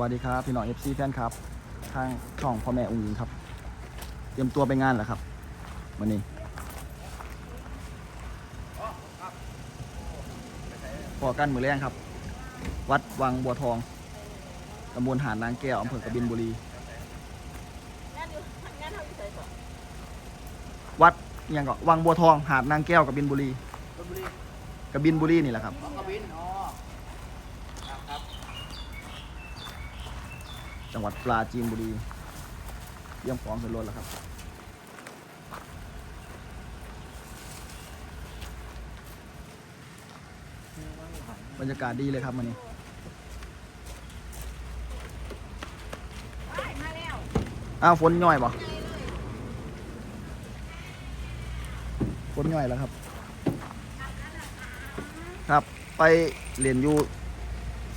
วัสดีครับ พี่น้องเอฟซีแฟนครับ ทางช่องพ่อแม่องค์หญิงครับ เตรียมตัวไปงานแล้วครับวันนี้พอกันมือแรงครับ วัดวังบัวทองตำบลหาดนางแก้วอำเภอกบินบุรีวัดยังก็วังบัวทองหาดนางแก้วกบินบุรีชลบุรีกบินบุรีนี่แหละครับครับ จังหวัดปราจีนบุรีเยี่ยมพร้อมเป็นรถแล้วครับ บรรยากาศดีเลยครับวันนี้อ้าวฝนย่อยบ่ฝนย่อยแล้วครับ ครับไปเรียนอยู่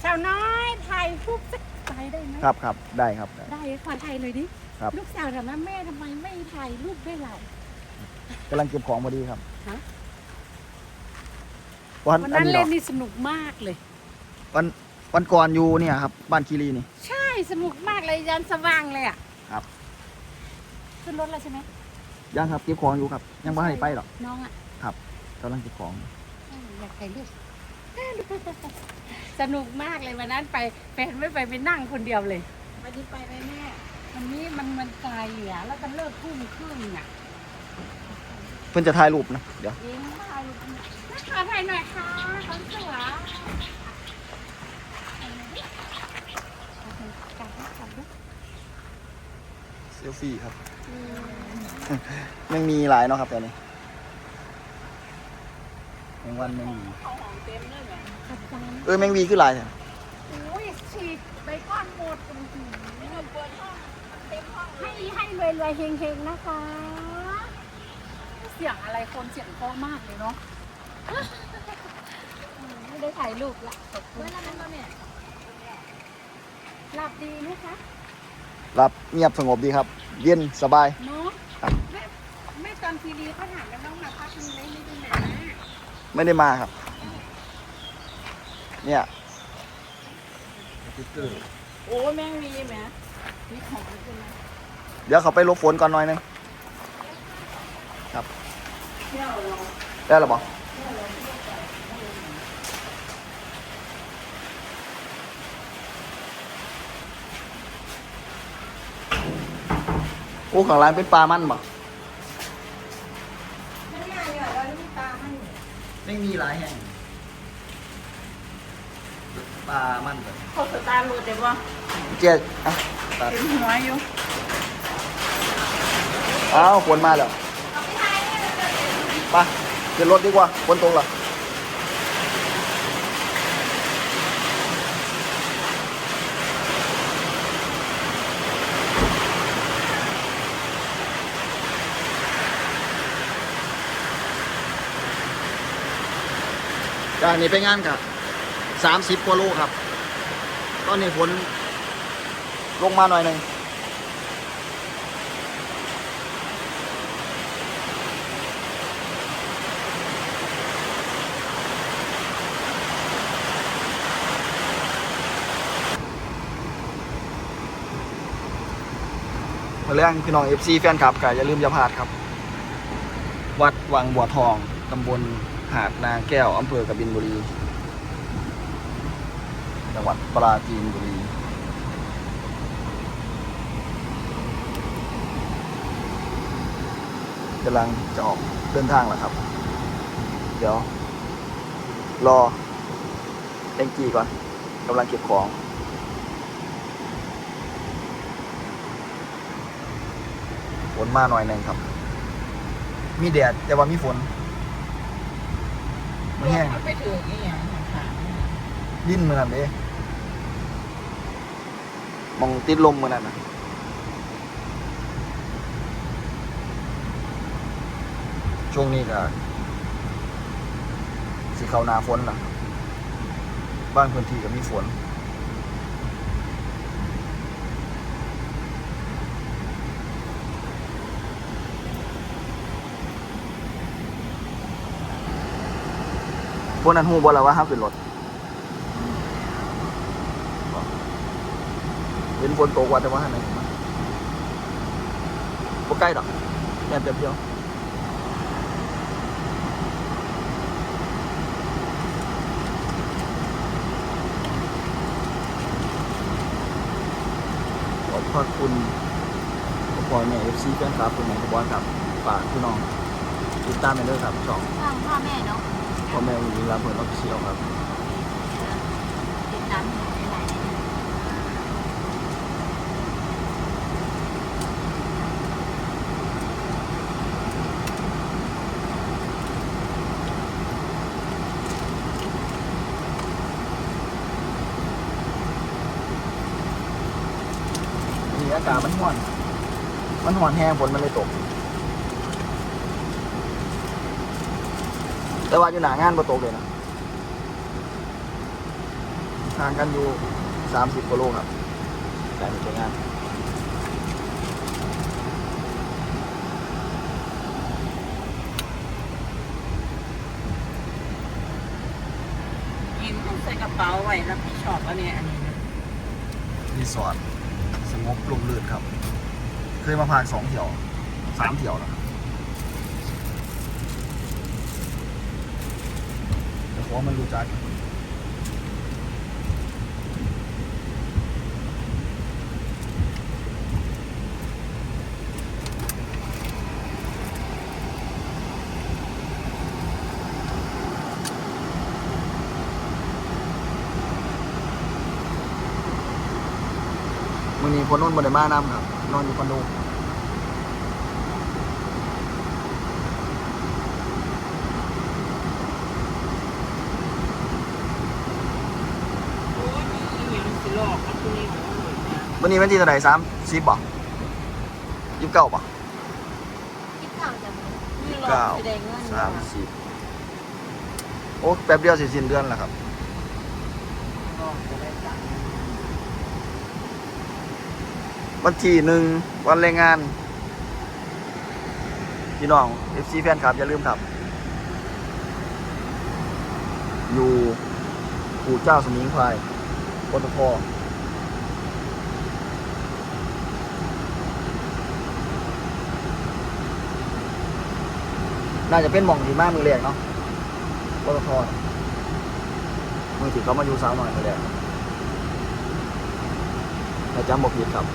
สาวน้อยถ่ายรูปสัก ไปได้ไหมครับครับได้ครับได้ได้ขอถ่ายเลยดิครับ ลูกสาวถามว่าแม่ทำไมไม่ถ่ายรูปด้วยเรา กำลังเก็บของพอดีครับฮะ วันวันอันนั้นนี้เล่เนาะนนี่สนุกมากเลย วันวันก่อนอยู่เนี่ยครับบ้านคีรีนี่ ใช่สนุกมากเลยยันสว่างเลยอะครับ ขึ้นรถแล้วใช่ไหมยังครับเก็บของอยู่ครับ ยังไม่ให้ไปหรอกน้องอะกำลังเก็บของเอออยากถ่ายรูป สนุกมากเลยวันนั้นไปแฟนไม่ไปไปนั่งคนเดียวเลยวันนี้ไปไหมแม่วันนี้มันมันไกลอะแล้วก็เลิกทุ่มครึ่งอะเพื่อนจะถ่ายรูปนะ เดี๋ยวเองถ่ายรูปนักข่าวถ่ายหน่อยค่ะคนสวยเซลฟี่ครับยังมีหลายเนาะครับแต่นี้แม งวันแมงวีขอบใจเออแมงวีคือหลายแท้โอ้ยฉีดไปก้อนหมดอื้อหือให้ให้รวยรวยๆเฮงเฮงๆนะคะ เสียงอะไรคนเสียงเพราะมากเลยเนาะอืมไม่ได้ถ่ายรูปละขอบคุณแล้วมันเนี่ยหลับดีไหมคะรับเงียบสงบดีครับ เย็นสบายเนาะครับแม่แม่ตอนทีรีเขาถามกันน้องมาพักนี้ไหมไม่ได้ ไหนนะไม่ได้มาครับ เนี่ยโอ้แมงวีแหมมีของใช่ไหมเดี๋ยวเขาไปหลบฝนก่อนหน่อยหนึงครับเที่ยวเราได้หรอบอกโอ้ข้างล่างเป็นปลามันบ่ไม่ ไม่มีหลายแห่งปลามันก่อนเขาสตาร์รูดเดี๋ยวว่าเจ๊อะตัดเป็นหัวอยู่อ้าวฝนมาแล้วไปขึ้นรถดีกว่าฝนตกแล้ว จากนี้ไปงานกับสามสิบกว่าโลครับ ตอนนี้ฝนลงมาหน่อยหนึ่งมาเรื่องพี่น้อง FC แฟนคลับก็อย่าลืมอย่าพลาดครับ วัดวังบัวทองตำบล หาดนาแก้วอำเภอกบินบุรี จังหวัดปราจีนบุรี กำลังจะออกเดินทางแล้วครับ เดี๋ยว รอเล่งกีก่อนกำลังเก็บของฝนมาหน่อยหนึ่งครับ มีแดดแต่ว่ามีฝน ไม่แห้งไปถึงนี่อย่างค่ะดิ้นเหมือนกันเด้มองติดลมเหมือนกันนะช่วงนี้ก็สีเขานาฝนนะบ้านพื้นที่ก็มีฝน วกนั้นหูบ่แล้วว่าห้ามขึ้นรถเห็นฝนตกว่าแต่ว่าหันไหนบ่ใกล้ดอกแค่แป๊บเดียวขอบพระคุณพ่อแม่เอฟซีแฟนคลับคุณแม่ขบอนครับฝากพี่น้องติดตามไปด้วยครับช่องทางพ่อแม่เนาะ พ่อแม่วิลาเพื่อนออฟฟิเชียลครับติดตามหาหลายนี่อากาศมันห่อน มันห่อนแห้งฝนมันเลยตก แต่ว่าอยู่หนางานบ่ตกเลยนะห่างกันอยู่สามสิบกิโลครับแต่ไม่ใช่งานยินต้องใส่กระเป๋าไว้รับผิดชอบอันนี้อันนี้นะรีสอร์ทสงบลมลื่นครับ เคยมาพากสองเที่ยวสามเที่ยวแล้ว แต่ขอมันรู้จักมื่อนี้คนนู้นบไดมานำครับ นอนอยู่คอนโด โอ้ยมีอี หยังสิหลอกกับคุณนี่ของหนูเนี่ยมื่อนี้วันที่เท่าไหร่สามสิบบ่ยี่สิบเก้าบ่คิดข่าวจะมีหลอกเก้าแสดงเงินสามสิบโอ้แป๊บเดียวสิสิ้นเดือนแล้วครับหลอกจะได้จังวันที่หนึ่งวันแรงงาน พี่น้อง FC แฟนครับ อย่าลืมครับ อยู่ปู่เจ้าสมิงพราย ปตทน่าจะเป็นหม่องที่มากมือแรกเนาะปตทมือถือเขามาอยู่สาวหน่อยมือแรกแต่จำบอกผิดครับ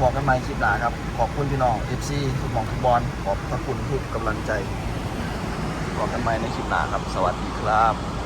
พอกันไหมคลิปหน้าครับ ขอบคุณพี่น้อง FC ทุกหมองทุกบอลขอบพระคุณทุกกำลังใจพอกันไหมในคลิปหน้าครับ สวัสดีครับ